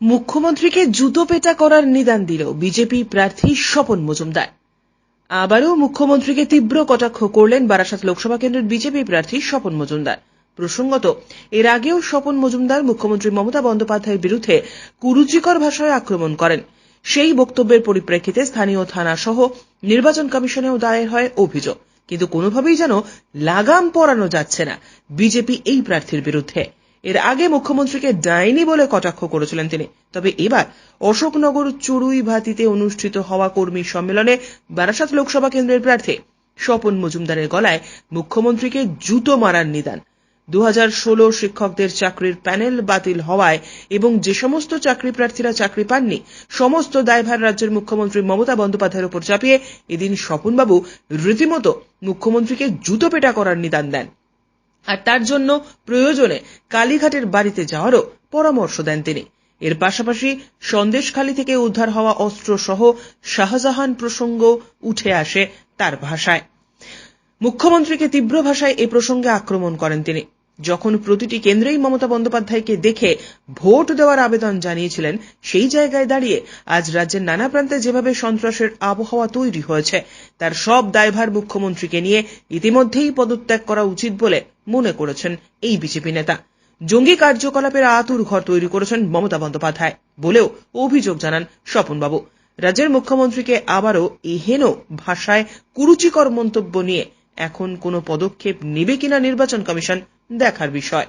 মুখ্যমন্ত্রীকে জুতো পেটা করার নিদান দিল বিজেপি প্রার্থী স্বপন মজুমদার। আবারও মুখ্যমন্ত্রীকে তীব্র কটাক্ষ করলেন বারাসাত লোকসভা কেন্দ্রের বিজেপি প্রার্থী স্বপন মজুমদার। প্রসঙ্গত, এর আগেও স্বপন মজুমদার মুখ্যমন্ত্রী মমতা বন্দ্যোপাধ্যায়ের বিরুদ্ধে কুরুচিকর ভাষায় আক্রমণ করেন। সেই বক্তব্যের পরিপ্রেক্ষিতে স্থানীয় থানা সহ নির্বাচন কমিশনেও দায়ের হয় অভিযোগ। কিন্তু কোনোভাবেই যেন লাগাম পরানো যাচ্ছে না বিজেপি এই প্রার্থীর বিরুদ্ধে। এর আগে মুখ্যমন্ত্রীকে ডাইনি বলে কটাক্ষ করেছিলেন তিনি। তবে এবার অশোকনগর চুরুই ভাতিতে অনুষ্ঠিত হওয়া কর্মী সম্মেলনে বারাসাত লোকসভা কেন্দ্রের প্রার্থী স্বপন মজুমদারের গলায় মুখ্যমন্ত্রীকে জুতো মারার নিদান। দু হাজার ষোলো শিক্ষকদের চাকরির প্যানেল বাতিল হওয়ায় এবং যে সমস্ত চাকরি প্রার্থীরা চাকরি পাননি, সমস্ত দায়ভার রাজ্যের মুখ্যমন্ত্রী মমতা বন্দ্যোপাধ্যায়ের উপর চাপিয়ে এদিন স্বপনবাবু রীতিমতো মুখ্যমন্ত্রীকে জুতো পেটা করার নিদান দেন। আর তার জন্য প্রয়োজনে কালীঘাটের বাড়িতে যাওয়ারও পরামর্শ দেন তিনি। এর পাশাপাশি সন্দেশখালী থেকে উদ্ধার হওয়া অস্ত্র সহ শাহজাহান প্রসঙ্গ উঠে আসে তার ভাষায়। মুখ্যমন্ত্রীকে তীব্র ভাষায় এ প্রসঙ্গে আক্রমণ করেন তিনি। যখন প্রতিটি কেন্দ্রেই মমতা বন্দ্যোপাধ্যায়কে দেখে ভোট দেওয়ার আবেদন জানিয়েছিলেন, সেই জায়গায় দাঁড়িয়ে আজ রাজ্যের নানা প্রান্তে যেভাবে সন্ত্রাসের আবহাওয়া তৈরি হয়েছে, তার সব দায়ভার মুখ্যমন্ত্রীকে নিয়ে ইতিমধ্যেই পদত্যাগ করা উচিত বলে মনে করেছেন এই বিজেপি নেতা। জঙ্গি কার্যকলাপের আতুর ঘর তৈরি করেছেন মমতা বন্দ্যোপাধ্যায় বলেও অভিযোগ জানান স্বপনবাবু। রাজ্যের মুখ্যমন্ত্রীকে আবারও এহেন ভাষায় কুরুচিকর মন্তব্য নিয়ে এখন কোনো পদক্ষেপ নেবে কিনা নির্বাচন কমিশন দেখার বিষয়।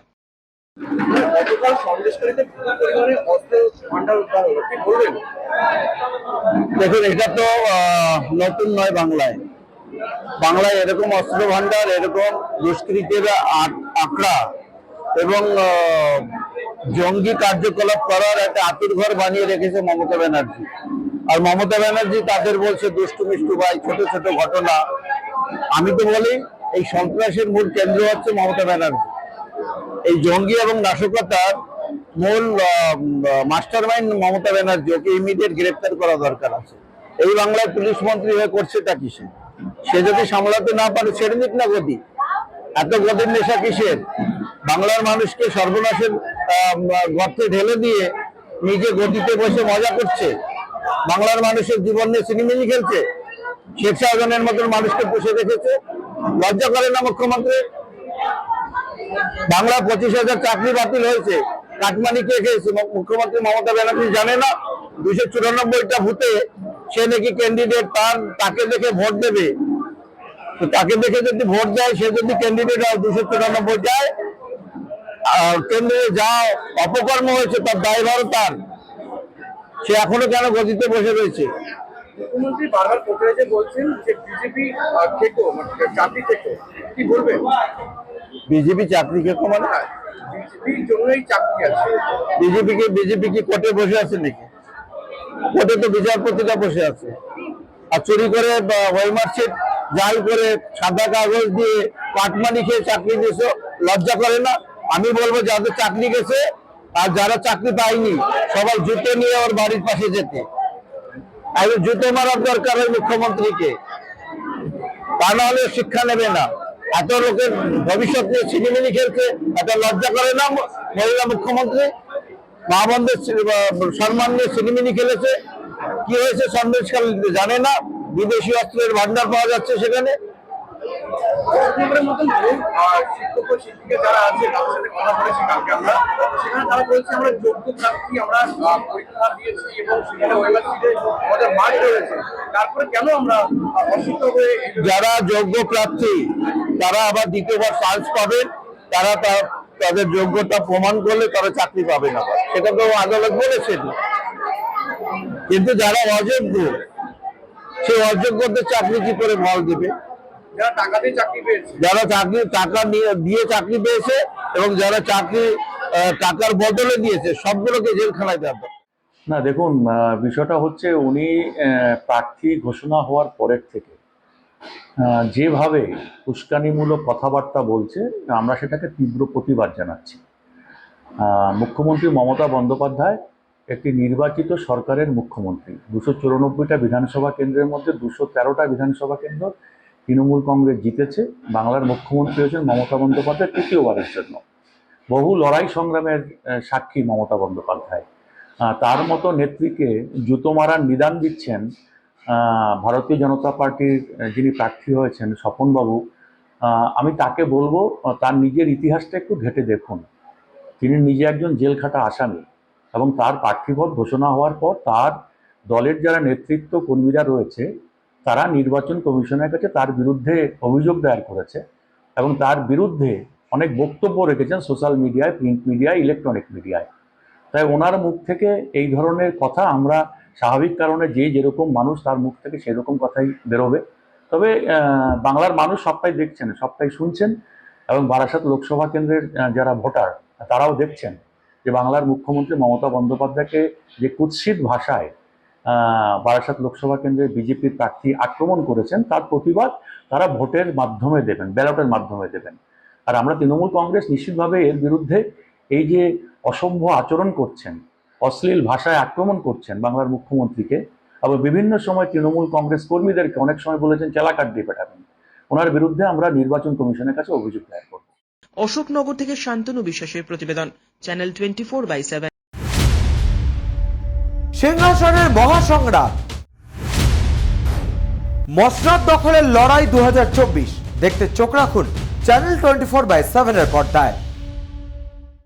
দেখুন এটা তো আহ, নতুন নয় বাংলায়। বাংলায় এরকম অস্ত্র ভান্ডার এরকম দুষ্কৃতের আঁকড়া এবং আহ, জঙ্গি কার্যকলাপ করার একটা আতুর ঘর বানিয়ে রেখেছে মমতা ব্যানার্জি। আর মমতা ব্যানার্জি তাদের বলছে দুষ্টু মিষ্টু ভাই ছোট ছোট ঘটনা। আমি তো বলি এই সন্ত্রাসের মূল কেন্দ্র হচ্ছে মমতা ব্যানার্জি। এই জঙ্গি এবং নাশকতার মূল মাস্টার মাইন্ড মমতা ব্যানার্জি, ওকে ইমিডিয়েট গ্রেপ্তার করা দরকার আছে। এই বাংলায় পুলিশ মন্ত্রী হয়ে করছেটা কিসে সে যদি সামলাতে না পারে ছেড়ে দিক না গতি। এত গতির নেশা কিসের? বাংলার মানুষকে সর্বনাশের গর্তে ঢেলে দিয়ে নিজে গতিতে বসে মজা করছে। বাংলার মানুষের জীবন নিয়ে সিনেমিনি খেলছে। শেখ শাহজাহানের মতন মানুষকে পুষে রেখেছে। লজ্জা করে না মুখ্যমন্ত্রী? বাংলা পঁচিশ হাজার চাকরি বাতিল হয়েছে। কাটমানি কে খেয়েছে? মুখ্যমন্ত্রী মমতা ব্যানার্জি জানে না? দুশো চুরানব্বইটা ভূতে সে নাকি ক্যান্ডিডেট তার তাকে দেখে ভোট দেবে। তো তাকে দেখে যদি ভোট দেয়, সে যদি ক্যান্ডিডেট হয় দুশো চুরানব্বই যায়। আর কেন্দ্রে যা অপকর্ম হয়েছে, তার দায়ভারও তার। সে এখনও কেন গতিতে বসে রয়েছে? মুখ্যমন্ত্রী বলছেন যে বিজেপি মানে কি বিজেপি চাকরি খেকো মানে বিজেপির জন্যই চাকরি আছে। বিজেপি কে বিজেপি কি কোর্টে বসে আছে নাকি? কোর্টে তো বিচারপতিরা বসে আছে। আর চুরি করে ওয়েলমার্কশিট জাল করে সাদা কাগজ দিয়ে কাটমানি খেয়ে চাকরি দিয়েছ লজ্জা করে না? আমি বলব যাদের চাকরি গেছে আর যারা চাকরি পায়নি সবাই জুতো নিয়ে ওর বাড়ির পাশে যেতে। আর জুতো মারার দরকার হয় মুখ্যমন্ত্রীকে। তা না হলে শিক্ষা নেবে না। এত লোকের ভবিষ্যৎ নিয়ে সিনেমিনি খেলছে এত লজ্জা করে না মহিলা মুখ্যমন্ত্রী? মা বন্ধের সম্মান নিয়ে সিনেমিনি খেলেছে। কি হয়েছে সন্দেশকাল জানে না। বিদেশি অস্ত্রের ভান্ডার পাওয়া যাচ্ছে সেখানে। যারা যোগ্য প্রার্থী যারা তারা আবার দ্বিতীয়বার চান্স পাবেন তারা তাদের যোগ্যতা প্রমাণ করলে তারা চাকরি পাবেন আবার সেটা তো আদালত বলেছেন। কিন্তু যারা অযোগ্য সে অযোগ্যদের চাকরি কি করে ফল দেবে? যারা টাকা দিয়ে চাকরি পেয়েছে। যারা চাকরি টাকা নিয়ে দিয়ে চাকরি পেয়েছে এবং যারা চাকরি টাকার বদলে দিয়েছে সবগুলোকে জেলখানায় দেওয়া না দেখুন বিষয়টা হচ্ছে উনি আহ, প্রার্থী ঘোষণা হওয়ার পরের থেকে যেভাবে উস্কানিমূলক কথাবার্তা বলছে, আমরা সেটাকে তীব্র প্রতিবাদ জানাচ্ছি। মুখ্যমন্ত্রী মমতা বন্দ্যোপাধ্যায় একটি নির্বাচিত সরকারের মুখ্যমন্ত্রী। দুশো চুরানব্বইটা বিধানসভা কেন্দ্রের মধ্যে দুশো তেরোটা বিধানসভা কেন্দ্র তৃণমূল কংগ্রেস জিতেছে। বাংলার মুখ্যমন্ত্রী হয়েছেন মমতা বন্দ্যোপাধ্যায়, তৃতীয়বারের জন্য। বহু লড়াই সংগ্রামের সাক্ষী মমতা বন্দ্যোপাধ্যায়। তার মতো নেত্রীকে জুতো মারার নিদান দিচ্ছেন ভারতীয় জনতা পার্টির যিনি প্রার্থী হয়েছেন স্বপনবাবু আমি তাকে বলব তার নিজের ইতিহাসটা একটু ঘেটে দেখুন। তিনি নিজে একজন জেল খাটা আসামি এবং তার প্রার্থীপদ ঘোষণা হওয়ার পর তার দলের যারা নেতৃত্ব কর্মীরা রয়েছে, তারা নির্বাচন কমিশনের কাছে তার বিরুদ্ধে অভিযোগ দায়ের করেছে এবং তার বিরুদ্ধে অনেক বক্তব্য রেখেছেন সোশ্যাল মিডিয়ায়, প্রিন্ট মিডিয়ায়, ইলেকট্রনিক মিডিয়ায়। তাই ওনার মুখ থেকে এই ধরনের কথা আমরা স্বাভাবিক কারণে যে যেরকম মানুষ তার মুখ থেকে সেরকম কথাই বেরোবে। তবে বাংলার মানুষ সবটাই দেখছেন, সবটাই শুনছেন এবং বারাসাত লোকসভা কেন্দ্রের যারা ভোটার, তারাও দেখছেন যে বাংলার মুখ্যমন্ত্রী মমতা বন্দ্যোপাধ্যায়কে যে কুৎসিত ভাষায় বারাসাত লোকসভা কেন্দ্রের বিজেপির প্রার্থী আক্রমণ করেছেন, তার প্রতিবাদ তারা ভোটের মাধ্যমে দেবেন, ব্যালটের মাধ্যমে দেবেন। আর আমরা তৃণমূল কংগ্রেস নিশ্চিতভাবে এর বিরুদ্ধে এই যে অসভ্য আচরণ করছেন অশ্লীল ভাষায় আক্রমণ করছেন বাংলার মুখ্যমন্ত্রীকে। আবার বিভিন্ন সময় তৃণমূল কংগ্রেস কর্মীদেরকে অনেক সময় বলেছেন চেলাকাট দিয়ে পেটাবেন ওনার বিরুদ্ধে আমরা নির্বাচন কমিশনের কাছে অভিযোগ দায়ের করব। অশোকনগর থেকে শান্তনু বিশ্বাসের প্রতিবেদন channel twenty four by seven. সিংহাসনের মহাসংগ্রাম। মসনাদ দখলের লড়াই দু হাজার চব্বিশ। দেখতে চোখ রাখুন চ্যানেল টোয়েন্টি ফোর বাই সেভেনের পর্দায়।